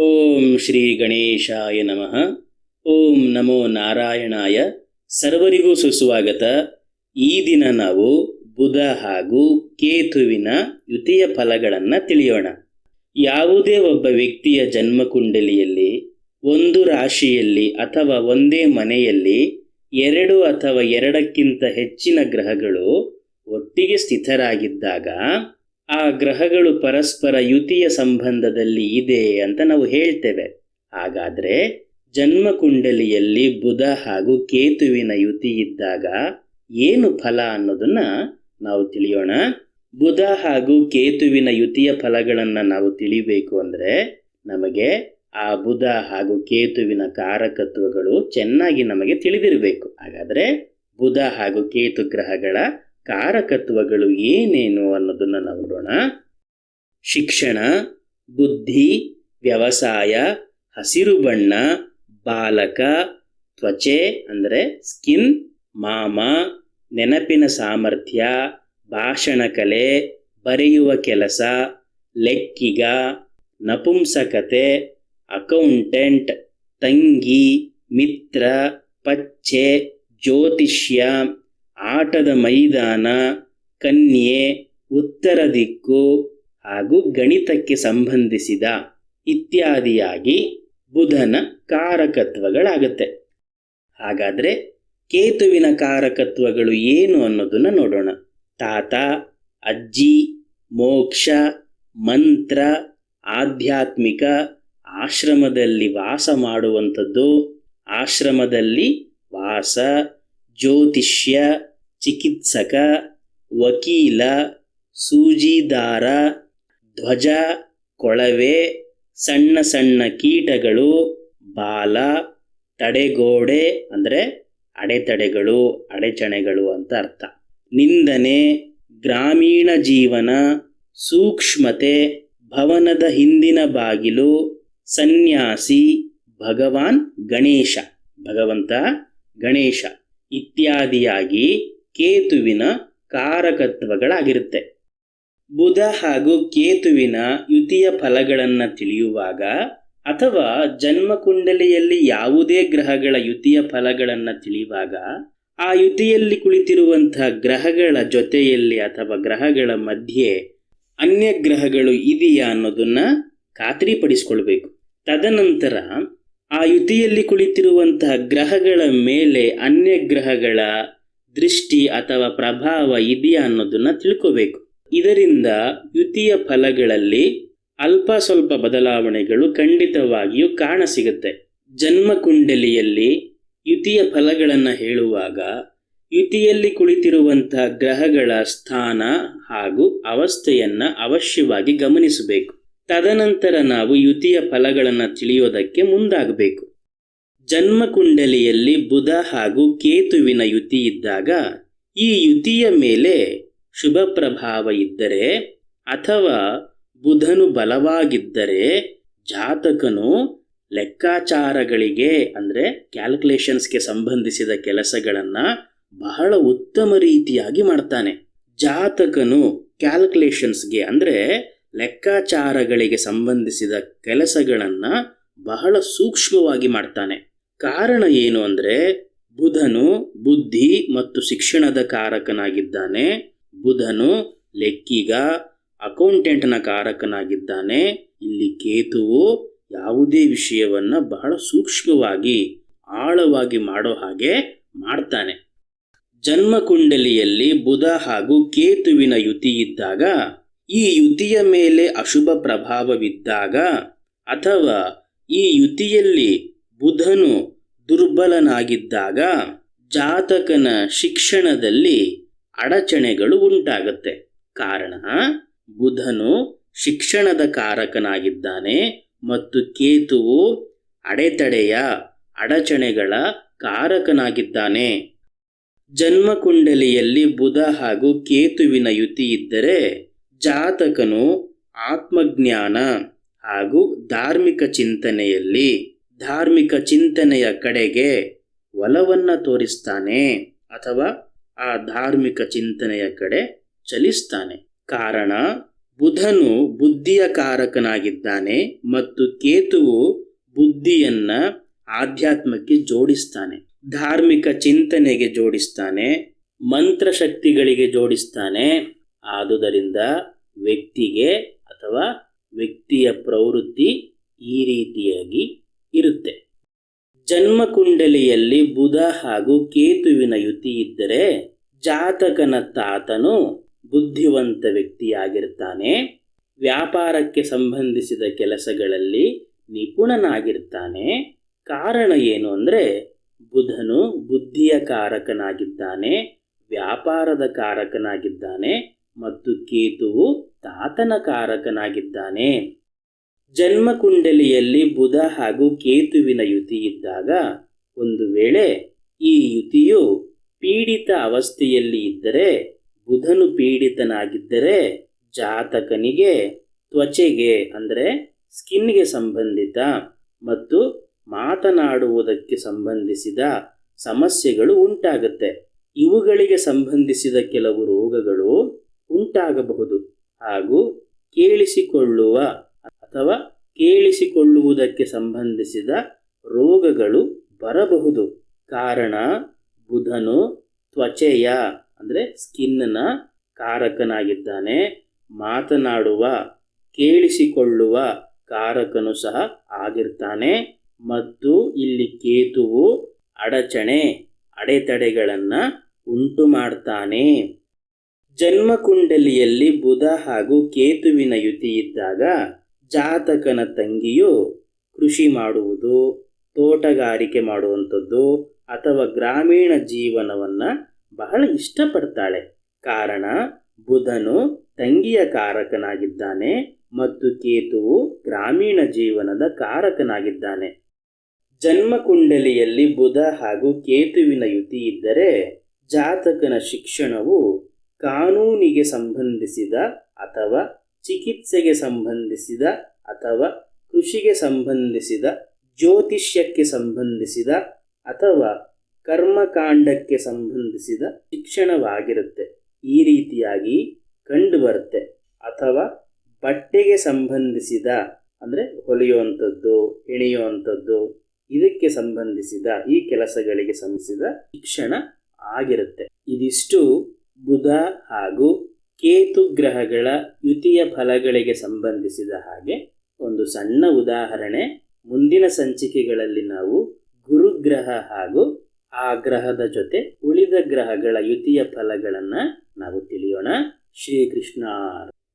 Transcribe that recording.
ಓಂ ಶ್ರೀ ಗಣೇಶಾಯ ನಮಃ. ಓಂ ನಮೋ ನಾರಾಯಣಾಯ. ಸರ್ವರಿಗೂ ಸುಸ್ವಾಗತ. ಈ ದಿನ ನಾವು ಬುಧ ಹಾಗೂ ಕೇತುವಿನ ಯುತಿಯ ಫಲಗಳನ್ನು ತಿಳಿಯೋಣ. ಯಾವುದೇ ಒಬ್ಬ ವ್ಯಕ್ತಿಯ ಜನ್ಮಕುಂಡಲಿಯಲ್ಲಿ, ಒಂದು ರಾಶಿಯಲ್ಲಿ ಅಥವಾ ಒಂದೇ ಮನೆಯಲ್ಲಿ, ಎರಡು ಅಥವಾ ಎರಡಕ್ಕಿಂತ ಹೆಚ್ಚಿನ ಗ್ರಹಗಳು ಒಟ್ಟಿಗೆ ಸ್ಥಿತರಾಗಿದ್ದಾಗ ಆ ಗ್ರಹಗಳು ಪರಸ್ಪರ ಯುತಿಯ ಸಂಬಂಧದಲ್ಲಿ ಇದೆ ಅಂತ ನಾವು ಹೇಳ್ತೇವೆ. ಹಾಗಾದ್ರೆ ಜನ್ಮಕುಂಡಲಿಯಲ್ಲಿ ಬುಧ ಹಾಗೂ ಕೇತುವಿನ ಯುತಿ ಇದ್ದಾಗ ಏನು ಫಲ ಅನ್ನೋದನ್ನ ನಾವು ತಿಳಿಯೋಣ. ಬುಧ ಹಾಗೂ ಕೇತುವಿನ ಯುತಿಯ ಫಲಗಳನ್ನು ನಾವು ತಿಳಿಬೇಕು ಅಂದ್ರೆ ನಮಗೆ ಆ ಬುಧ ಹಾಗೂ ಕೇತುವಿನ ಕಾರಕತ್ವಗಳು ಚೆನ್ನಾಗಿ ನಮಗೆ ತಿಳಿದಿರಬೇಕು. ಹಾಗಾದ್ರೆ ಬುಧ ಹಾಗೂ ಕೇತು ಗ್ರಹಗಳ ಕಾರಕತ್ವಗಳು ಏನೇನು ಅನ್ನೋದನ್ನ ನೋಡೋಣ. ಶಿಕ್ಷಣ, ಬುದ್ಧಿ, ವ್ಯವಸಾಯ, ಹಸಿರು ಬಣ್ಣ, ಬಾಲಕ, ತ್ವಚೆ ಅಂದರೆ ಸ್ಕಿನ್, ಮಾಮ, ನೆನಪಿನ ಸಾಮರ್ಥ್ಯ, ಭಾಷಣ ಕಲೆ, ಬರೆಯುವ ಕೆಲಸ, ಲೆಕ್ಕಿಗ, ನಪುಂಸಕತೆ, ಅಕೌಂಟೆಂಟ್, ತಂಗಿ, ಮಿತ್ರ, ಪಚ್ಚೆ, ಜ್ಯೋತಿಷ್ಯ ಆಟದ ಮೈದಾನ, ಕನ್ಯೆ, ಉತ್ತರ ದಿಕ್ಕು ಹಾಗೂ ಗಣಿತಕ್ಕೆ ಸಂಬಂಧಿಸಿದ ಇತ್ಯಾದಿಯಾಗಿ ಬುಧನ ಕಾರಕತ್ವಗಳಾಗುತ್ತೆ. ಹಾಗಾದರೆ ಕೇತುವಿನ ಕಾರಕತ್ವಗಳು ಏನು ಅನ್ನೋದನ್ನ ನೋಡೋಣ. ತಾತ, ಅಜ್ಜಿ, ಮೋಕ್ಷ, ಮಂತ್ರ, ಆಧ್ಯಾತ್ಮಿಕ, ಆಶ್ರಮದಲ್ಲಿ ವಾಸ ಮಾಡುವಂಥದ್ದು, ಆಶ್ರಮದಲ್ಲಿ ವಾಸ, ಜ್ಯೋತಿಷ್ಯ ಚಿಕಿತ್ಸಕ, ವಕೀಲ, ಸೂಜಿದಾರ, ಧ್ವಜ, ಕೊಳವೆ, ಸಣ್ಣ ಸಣ್ಣ ಕೀಟಗಳು, ಬಾಲ, ತಡೆಗೋಡೆ, ಅಂದರೆ ಅಡೆತಡೆಗಳು, ಅಡೆಚಣೆಗಳು ಅಂತ ಅರ್ಥ. ನಿಂದನೆ, ಗ್ರಾಮೀಣ ಜೀವನ, ಸೂಕ್ಷ್ಮತೆ, ಭವನದ ಹಿಂದಿನ ಬಾಗಿಲು, ಸನ್ಯಾಸಿ, ಭಗವಾನ್ ಗಣೇಶ, ಭಗವಂತ ಗಣೇಶ ಇತ್ಯಾದಿಯಾಗಿ ಕೇತುವಿನ ಕಾರಕತ್ವಗಳಾಗಿರುತ್ತೆ. ಬುಧ ಹಾಗೂ ಕೇತುವಿನ ಯುತಿಯ ಫಲಗಳನ್ನು ತಿಳಿಯುವಾಗ ಅಥವಾ ಜನ್ಮಕುಂಡಲಿಯಲ್ಲಿ ಯಾವುದೇ ಗ್ರಹಗಳ ಯುತಿಯ ಫಲಗಳನ್ನು ತಿಳಿಯುವಾಗ ಆ ಯುತಿಯಲ್ಲಿ ಕುಳಿತಿರುವಂತಹ ಗ್ರಹಗಳ ಜೊತೆಯಲ್ಲಿ ಅಥವಾ ಗ್ರಹಗಳ ಮಧ್ಯೆ ಅನ್ಯ ಗ್ರಹಗಳು ಇದೆಯಾ ಅನ್ನೋದನ್ನ ಖಾತ್ರಿಪಡಿಸಿಕೊಳ್ಬೇಕು. ತದನಂತರ ಆ ಯುತಿಯಲ್ಲಿ ಕುಳಿತಿರುವಂತಹ ಗ್ರಹಗಳ ಮೇಲೆ ಅನ್ಯ ಗ್ರಹಗಳ ದೃಷ್ಟಿ ಅಥವಾ ಪ್ರಭಾವ ಇದೆಯಾ ಅನ್ನೋದನ್ನ ತಿಳ್ಕೋಬೇಕು. ಇದರಿಂದ ಯುತಿಯ ಫಲಗಳಲ್ಲಿ ಅಲ್ಪ ಸ್ವಲ್ಪ ಬದಲಾವಣೆಗಳು ಖಂಡಿತವಾಗಿಯೂ ಕಾಣ ಸಿಗುತ್ತೆ. ಜನ್ಮ ಕುಂಡಲಿಯಲ್ಲಿ ಯುತಿಯ ಫಲಗಳನ್ನು ಹೇಳುವಾಗ ಯುತಿಯಲ್ಲಿ ಕುಳಿತಿರುವಂತಹ ಗ್ರಹಗಳ ಸ್ಥಾನ ಹಾಗೂ ಅವಸ್ಥೆಯನ್ನು ಅವಶ್ಯವಾಗಿ ಗಮನಿಸಬೇಕು. ತದನಂತರ ನಾವು ಯುತಿಯ ಫಲಗಳನ್ನು ತಿಳಿಯೋದಕ್ಕೆ ಮುಂದಾಗಬೇಕು. ಜನ್ಮಕುಂಡಲಿಯಲ್ಲಿ ಬುಧ ಹಾಗೂ ಕೇತುವಿನ ಯುತಿ ಇದ್ದಾಗ, ಈ ಯುತಿಯ ಮೇಲೆ ಶುಭ ಪ್ರಭಾವ ಇದ್ದರೆ ಅಥವಾ ಬುಧನು ಬಲವಾಗಿದ್ದರೆ ಜಾತಕನು ಲೆಕ್ಕಾಚಾರಗಳಿಗೆ ಅಂದರೆ ಕ್ಯಾಲ್ಕುಲೇಷನ್ಸ್ಗೆ ಸಂಬಂಧಿಸಿದ ಕೆಲಸಗಳನ್ನು ಬಹಳ ಉತ್ತಮ ರೀತಿಯಾಗಿ ಮಾಡ್ತಾನೆ. ಜಾತಕನು ಕ್ಯಾಲ್ಕುಲೇಷನ್ಸ್ಗೆ ಅಂದರೆ ಲೆಕ್ಕಾಚಾರಗಳಿಗೆ ಸಂಬಂಧಿಸಿದ ಕೆಲಸಗಳನ್ನು ಬಹಳ ಸೂಕ್ಷ್ಮವಾಗಿ ಮಾಡ್ತಾನೆ. ಕಾರಣ ಏನು ಅಂದರೆ ಬುಧನು ಬುದ್ಧಿ ಮತ್ತು ಶಿಕ್ಷಣದ ಕಾರಕನಾಗಿದ್ದಾನೆ. ಬುಧನು ಲೆಕ್ಕಿಗ, ಅಕೌಂಟೆಂಟ್ನ ಕಾರಕನಾಗಿದ್ದಾನೆ. ಇಲ್ಲಿ ಕೇತುವು ಯಾವುದೇ ವಿಷಯವನ್ನ ಬಹಳ ಸೂಕ್ಷ್ಮವಾಗಿ, ಆಳವಾಗಿ ಮಾಡೋ ಹಾಗೆ ಮಾಡ್ತಾನೆ. ಜನ್ಮಕುಂಡಲಿಯಲ್ಲಿ ಬುಧ ಹಾಗೂ ಕೇತುವಿನ ಯುತಿ ಇದ್ದಾಗ, ಈ ಯುತಿಯ ಮೇಲೆ ಅಶುಭ ಪ್ರಭಾವವಿದ್ದಾಗ ಅಥವಾ ಈ ಯುತಿಯಲ್ಲಿ ಬುಧನು ದುರ್ಬಲನಾಗಿದ್ದಾಗ ಜಾತಕನ ಶಿಕ್ಷಣದಲ್ಲಿ ಅಡಚಣೆಗಳು ಉಂಟಾಗುತ್ತೆ. ಕಾರಣ, ಬುಧನು ಶಿಕ್ಷಣದ ಕಾರಕನಾಗಿದ್ದಾನೆ ಮತ್ತು ಕೇತುವು ಅಡೆತಡೆಯ ಅಡಚಣೆಗಳ ಕಾರಕನಾಗಿದ್ದಾನೆ. ಜನ್ಮಕುಂಡಲಿಯಲ್ಲಿ ಬುಧ ಹಾಗೂ ಕೇತುವಿನ ಯುತಿ ಇದ್ದರೆ ಜಾತಕನು ಆತ್ಮಜ್ಞಾನ ಹಾಗೂ ಧಾರ್ಮಿಕ ಚಿಂತನೆಯಲ್ಲಿ ಧಾರ್ಮಿಕ ಚಿಂತನೆಯ ಕಡೆಗೆ ಒಲವನ್ನು ತೋರಿಸ್ತಾನೆ ಅಥವಾ ಆ ಧಾರ್ಮಿಕ ಚಿಂತನೆಯ ಕಡೆ ಚಲಿಸ್ತಾನೆ. ಕಾರಣ, ಬುಧನು ಬುದ್ಧಿಯ ಕಾರಕನಾಗಿದ್ದಾನೆ ಮತ್ತು ಕೇತುವು ಬುದ್ಧಿಯನ್ನ ಆಧ್ಯಾತ್ಮಕ್ಕೆ ಜೋಡಿಸ್ತಾನೆ. ಧಾರ್ಮಿಕ ಚಿಂತನೆಗೆ ಜೋಡಿಸ್ತಾನೆ, ಮಂತ್ರಶಕ್ತಿಗಳಿಗೆ ಜೋಡಿಸ್ತಾನೆ. ಆದುದರಿಂದ ವ್ಯಕ್ತಿಗೆ ಅಥವಾ ವ್ಯಕ್ತಿಯ ಪ್ರವೃತ್ತಿ ಈ ರೀತಿಯಾಗಿ ಇರುತ್ತೆ ಜನ್ಮಕುಂಡಲಿಯಲ್ಲಿ ಬುಧ ಹಾಗೂ ಕೇತುವಿನ ಯುತಿ ಇದ್ದರೆ ಜಾತಕನ ತಾತನು ಬುದ್ಧಿವಂತ ವ್ಯಕ್ತಿಯಾಗಿರ್ತಾನೆ. ವ್ಯಾಪಾರಕ್ಕೆ ಸಂಬಂಧಿಸಿದ ಕೆಲಸಗಳಲ್ಲಿ ನಿಪುಣನಾಗಿರ್ತಾನೆ. ಕಾರಣ ಏನು ಅಂದರೆ ಬುಧನು ಬುದ್ಧಿಯ ಕಾರಕನಾಗಿದ್ದಾನೆ, ವ್ಯಾಪಾರದ ಕಾರಕನಾಗಿದ್ದಾನೆ ಮತ್ತು ಕೇತುವು ತಾತನ ಕಾರಕನಾಗಿದ್ದಾನೆ. ಜನ್ಮಕುಂಡಲಿಯಲ್ಲಿ ಬುಧ ಹಾಗೂ ಕೇತುವಿನ ಯುತಿ ಇದ್ದಾಗ, ಒಂದು ವೇಳೆ ಈ ಯುತಿಯು ಪೀಡಿತ ಅವಸ್ಥೆಯಲ್ಲಿ ಇದ್ದರೆ, ಬುಧನು ಪೀಡಿತನಾಗಿದ್ದರೆ ಜಾತಕನಿಗೆ, ತ್ವಚೆಗೆ ಅಂದರೆ ಸ್ಕಿನ್ಗೆ ಸಂಬಂಧಿತ ಮತ್ತು ಮಾತನಾಡುವುದಕ್ಕೆ ಸಂಬಂಧಿಸಿದ ಸಮಸ್ಯೆಗಳು ಉಂಟಾಗುತ್ತೆ. ಇವುಗಳಿಗೆ ಸಂಬಂಧಿಸಿದ ಕೆಲವು ರೋಗಗಳು ಉಂಟಾಗಬಹುದು ಹಾಗೂ ಕೇಳಿಸಿಕೊಳ್ಳುವ ಅಥವಾ ಕೇಳಿಸಿಕೊಳ್ಳುವುದಕ್ಕೆ ಸಂಬಂಧಿಸಿದ ರೋಗಗಳು ಬರಬಹುದು. ಕಾರಣ, ಬುಧನು ತ್ವಚೆಯ, ಅಂದರೆ ಸ್ಕಿನ್ನ ಕಾರಕನಾಗಿದ್ದಾನೆ. ಮಾತನಾಡುವ, ಕೇಳಿಸಿಕೊಳ್ಳುವ ಕಾರಕನು ಸಹ ಆಗಿರ್ತಾನೆ. ಮತ್ತು ಇಲ್ಲಿ ಕೇತುವು ಅಡಚಣೆ, ಅಡೆತಡೆಗಳನ್ನು ಉಂಟು ಮಾಡ್ತಾನೆ ಜನ್ಮಕುಂಡಲಿಯಲ್ಲಿ ಬುಧ ಹಾಗೂ ಕೇತುವಿನ ಯುತಿ ಇದ್ದಾಗ ಜಾತಕನ ತಂಗಿಯು ಕೃಷಿ ಮಾಡುವುದು, ತೋಟಗಾರಿಕೆ ಮಾಡುವಂಥದ್ದು ಅಥವಾ ಗ್ರಾಮೀಣ ಜೀವನವನ್ನು ಬಹಳ ಇಷ್ಟಪಡ್ತಾಳೆ. ಕಾರಣ ಬುಧನು ತಂಗಿಯ ಕಾರಕನಾಗಿದ್ದಾನೆ ಮತ್ತು ಕೇತುವು ಗ್ರಾಮೀಣ ಜೀವನದ ಕಾರಕನಾಗಿದ್ದಾನೆ. ಜನ್ಮಕುಂಡಲಿಯಲ್ಲಿ ಬುಧ ಹಾಗೂ ಕೇತುವಿನ ಯುತಿ ಇದ್ದರೆ ಜಾತಕನ ಶಿಕ್ಷಣವು ಕಾನೂನಿಗೆ ಸಂಬಂಧಿಸಿದ ಅಥವಾ ಚಿಕಿತ್ಸೆಗೆ ಸಂಬಂಧಿಸಿದ ಅಥವಾ ಕೃಷಿಗೆ ಸಂಬಂಧಿಸಿದ, ಜ್ಯೋತಿಷ್ಯಕ್ಕೆ ಸಂಬಂಧಿಸಿದ ಅಥವಾ ಕರ್ಮಕಾಂಡಕ್ಕೆ ಸಂಬಂಧಿಸಿದ ಶಿಕ್ಷಣವಾಗಿರುತ್ತೆ. ಈ ರೀತಿಯಾಗಿ ಕಂಡುಬರುತ್ತೆ. ಅಥವಾ ಬಟ್ಟೆಗೆ ಸಂಬಂಧಿಸಿದ, ಅಂದರೆ ಹೊಲಿಯುವಂಥದ್ದು ಹೆಣೆಯುವಂಥದ್ದು ಇದಕ್ಕೆ ಸಂಬಂಧಿಸಿದ, ಈ ಕೆಲಸಗಳಿಗೆ ಸಂಬಂಧಿಸಿದ ಶಿಕ್ಷಣ ಆಗಿರುತ್ತೆ. ಇದಿಷ್ಟು ಬುಧ ಹಾಗೂ ಕೇತು ಗ್ರಹಗಳ ಯುತಿಯ ಫಲಗಳಿಗೆ ಸಂಬಂಧಿಸಿದ ಹಾಗೆ ಒಂದು ಸಣ್ಣ ಉದಾಹರಣೆ ಮುಂದಿನ ಸಂಚಿಕೆಗಳಲ್ಲಿ ನಾವು ಗುರುಗ್ರಹ ಹಾಗೂ ಆ ಗ್ರಹದ ಜೊತೆ ಉಳಿದ ಗ್ರಹಗಳ ಯುತಿಯ ಫಲಗಳನ್ನು ನಾವು ತಿಳಿಯೋಣ. ಶ್ರೀಕೃಷ್ಣ